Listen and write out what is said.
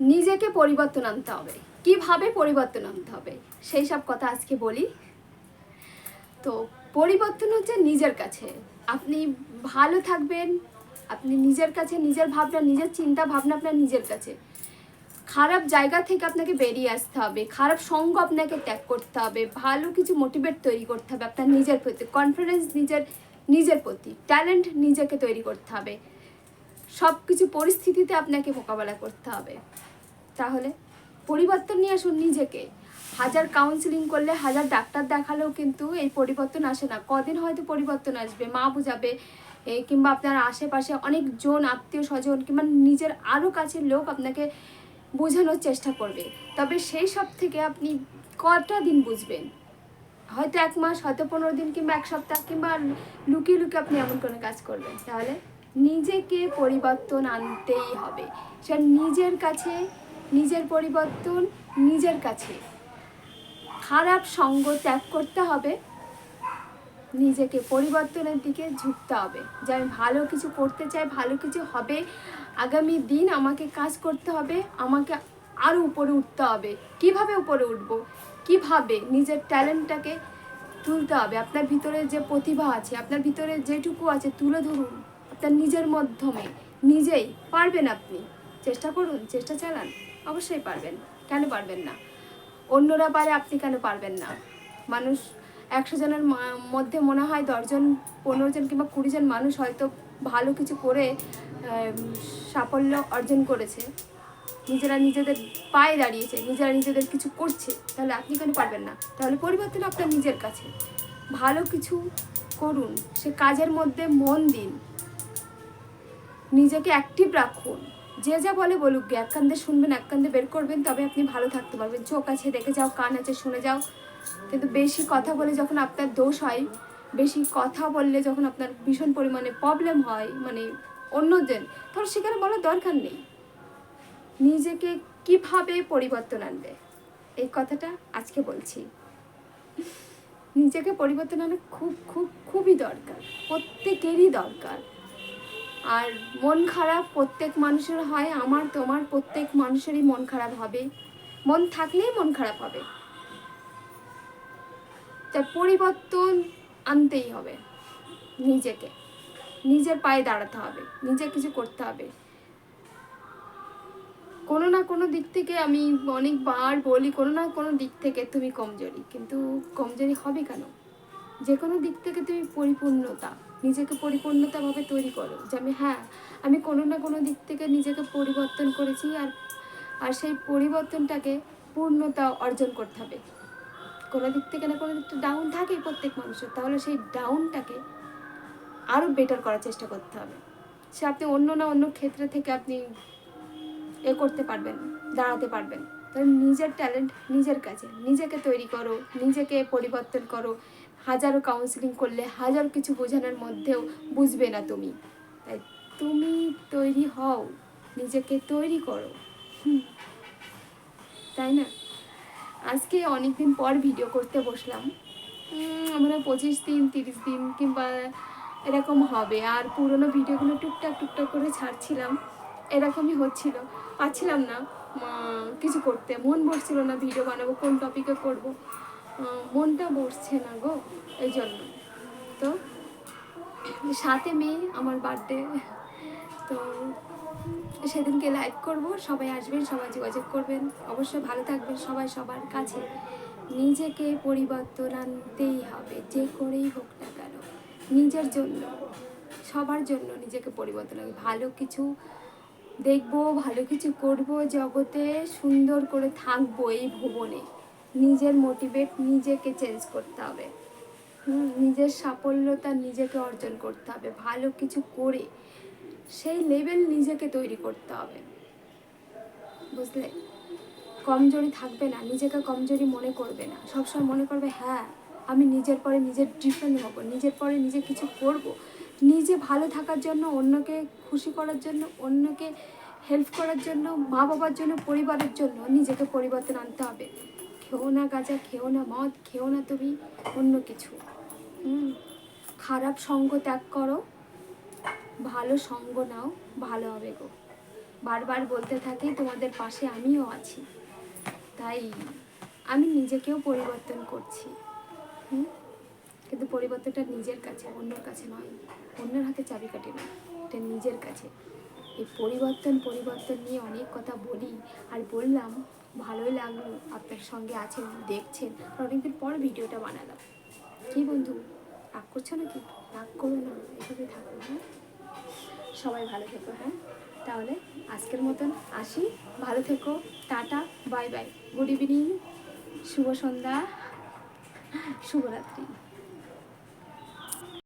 নিজেকে পরিবর্তন আনতে হবে। কীভাবে পরিবর্তন আনতে হবে? সেই সব কথা আজকে বলি। তো পরিবর্তন হচ্ছে নিজের কাছে। আপনি ভালো থাকবেন, আপনি নিজের কাছে, নিজের ভাবনা, নিজের চিন্তা ভাবনা আপনার নিজের কাছে। খারাপ জায়গা থেকে আপনাকে বেরিয়ে আসতে হবে। খারাপ সঙ্গ আপনাকে ত্যাগ করতে হবে। ভালো কিছু মোটিভেট তৈরি করতে হবে আপনার নিজের প্রতি। কনফিডেন্স নিজের নিজের প্রতি। ট্যালেন্ট নিজেকে তৈরি করতে হবে। সব কিছু পরিস্থিতিতে আপনাকে মোকাবেলা করতে হবে। তাহলে পরিবর্তন নিয়ে আসুন নিজেকে। হাজার কাউন্সিলিং করলে হাজার ডাক্তার দেখালেও কিন্তু এই পরিবর্তন আসে না। কদিন হয়তো পরিবর্তন আসবে, মা বুঝাবে কিংবা আপনার আশেপাশে অনেকজন আত্মীয় স্বজন কিংবা নিজের আরও কাছের লোক আপনাকে বোঝানোর চেষ্টা করবে। তবে সেই সব থেকে আপনি কটা দিন বুঝবেন? হয়তো এক মাস, হয়তো পনেরো দিন কিংবা এক সপ্তাহ কিংবা লুকিয়ে লুকিয়ে আপনি এমন কোনো কাজ করবেন। তাহলে নিজেকে পরিবর্তন আনতেই হবে। সে নিজের কাছে, নিজের পরিবর্তন নিজের কাছে। খারাপ সঙ্গ ত্যাগ করতে হবে, নিজেকে পরিবর্তনের দিকে ঝুঁকতে হবে। যে আমি ভালো কিছু করতে চাই, ভালো কিছু হবে, আগামী দিন আমাকে কাজ করতে হবে, আমাকে আরও উপরে উঠতে হবে। কীভাবে উপরে উঠব? কীভাবে নিজের ট্যালেন্টটাকে তুলতে হবে? আপনার ভিতরে যে প্রতিভা আছে, আপনার ভিতরে যেটুকু আছে, তুলে ধরুন। আপনার নিজের মাধ্যমে, নিজেই পারবেন আপনি। চেষ্টা করুন, চেষ্টা চালান, অবশ্যই পারবেন। কেন পারবেন না? অন্যরা পারে, আপনি কেন পারবেন না? মানুষ একশো জনের মধ্যে মনে হয় দশজন, পনেরো জন কিংবা কুড়ি জন মানুষ হয়তো ভালো কিছু করে সাফল্য অর্জন করেছে। নিজেরা নিজেদের পায়ে দাঁড়িয়েছে, নিজেরা নিজেদের কিছু করছে, তাহলে আপনি কেন পারবেন না? তাহলে পরিবর্তন আপনার নিজের কাছে। ভালো কিছু করুন, সে কাজের মধ্যে মন দিন। নিজেকে অ্যাক্টিভ রাখুন। যে যা বলে বলুক, এক কান্দে শুনবেন, এক কান্দে বের করবেন, তবে আপনি ভালো থাকতে পারবেন। চোখ আছে, দেখে যাও, কান আছে, শুনে যাও। কিন্তু বেশি কথা বলে যখন আপনার দোষ হয়, বেশি কথা বললে যখন আপনার ভীষণ পরিমাণে প্রবলেম হয় মানে অন্যদের তাহলে সেখানে বলার দরকার নেই। নিজেকে কীভাবে পরিবর্তন আনবে? এই কথাটা আজকে বলছি। নিজেকে পরিবর্তন আনা খুব খুব, খুবই দরকার। প্রত্যেকেরই দরকার। আর মন খারাপ প্রত্যেক মানুষের হয়, আমার, তোমার প্রত্যেক মানুষেরই মন খারাপ হবে। মন থাকলেই মন খারাপ হবে। তাই পরিবর্তন আনতেই হবে নিজেকে। নিজের পায়ে দাঁড়াতে হবে, নিজে কিছু করতে হবে। কোনো না কোনো দিক থেকে আমি অনেকবার বলি, কোনো না কোনো দিক থেকে তুমি কমজোরি, কিন্তু কমজোরি হবে কেন? যে কোনো দিক থেকে তুমি পরিপূর্ণতা, নিজেকে পরিপূর্ণতাভাবে তৈরি করো। যে আমি হ্যাঁ আমি কোনো না কোনো দিক থেকে নিজেকে পরিবর্তন করেছি আর আর সেই পরিবর্তনটাকে পূর্ণতা অর্জন করতে হবে। কোনো দিক থেকে না কোনো দিকটা ডাউন থাকে প্রত্যেক মানুষের। তাহলে সেই ডাউনটাকে আরও বেটার করার চেষ্টা করতে হবে। সে আপনি অন্য না অন্য ক্ষেত্রে থেকে আপনি এ করতে পারবেন, দাঁড়াতে পারবেন। তাহলে নিজের ট্যালেন্ট নিজের কাছে। নিজেকে তৈরি করো, নিজেকে পরিবর্তন করো। হাজারো কাউন্সিলিং করলে হাজার কিছু বোঝানোর মধ্যেও বুঝবে না তুমি। তাই তুমি তৈরি হও, নিজেকে তৈরি করো। তাই না? আজকে অনেক দিন পর ভিডিও করতে বসলাম। আমরা পঁচিশ দিন, তিরিশ দিন কিংবা এরকম হবে। আর পুরোনো ভিডিওগুলো টুকটাক টুকটাক করে ছাড়ছিলাম। এরকমই হচ্ছিল। পাচ্ছিলাম না। কিছু করতে। মন বসছিল না ভিডিও বানাবো, কোন টপিকে করব। মনটা বসছে না গো এই জন্য তো সাথে মে আমার বার্থডে তো সেদিনকে লাইভ করব, সবাই আসবেন, সবাই যোগাযোগ করবেন। অবশ্যই ভালো থাকবেন সবাই সবার কাছে। নিজেকে পরিবর্তন আনতেই হবে, যে করেই হোক না কেন। নিজের জন্য, সবার জন্য নিজেকে পরিবর্তন আনতে ভালো কিছু দেখব, ভালো কিছু করব, জগতে সুন্দর করে থাকব এই ভুবনে। নিজের মোটিভেট নিজেকে চেঞ্জ করতে হবে। হুম, নিজের সাফল্যতা নিজেকে অর্জন করতে হবে ভালো কিছু করে সেই লেভেল নিজেকে তৈরি করতে হবে। বুঝলে? কমজোরি থাকবে না নিজেকে কমজোরি মনে করবে না। সবসময় মনে করবে হ্যাঁ আমি নিজের পরে নিজের ডিফারেন্ট হব নিজের পরে নিজে কিছু করব। নিজে ভালো থাকার জন্য অন্যকে খুশি করার জন্য অন্যকে হেল্প করার জন্য মা বাবার জন্য পরিবারের জন্য নিজেকে পরিবর্তন আনতে হবে। খেও না গাঁজা, খেও না মদ, খেও না তুমি অন্য কিছু। হুম, খারাপ সঙ্গ ত্যাগ করো, ভালো সঙ্গ নাও, ভালো হবে গো। বারবার বলতে থাকি, তোমাদের পাশে আমিও আছি। তাই আমি নিজেকেও পরিবর্তন করছি। হুম, কিন্তু পরিবর্তনটা নিজের কাছে, অন্যের কাছে নয়। অন্যের হাতে চাবি চাবিকাঠি নয় এটা নিজের কাছে। এই পরিবর্তন পরিবর্তন নিয়ে অনেক কথা বলি আর বললাম ভালোই লাগল, আপনার সঙ্গে আছেন, দেখছেন অনেক অনেকদিন পর ভিডিওটা বানালাম। কি বন্ধু, রাগ করছ নাকি? রাগ করো না এভাবে থাকো হ্যাঁ? সবাই ভালো থেকো হ্যাঁ? তাহলে আজকের মতন আসি। ভালো থেকো, tata, bye bye. Good evening, শুভ সন্ধ্যা, শুভরাত্রি।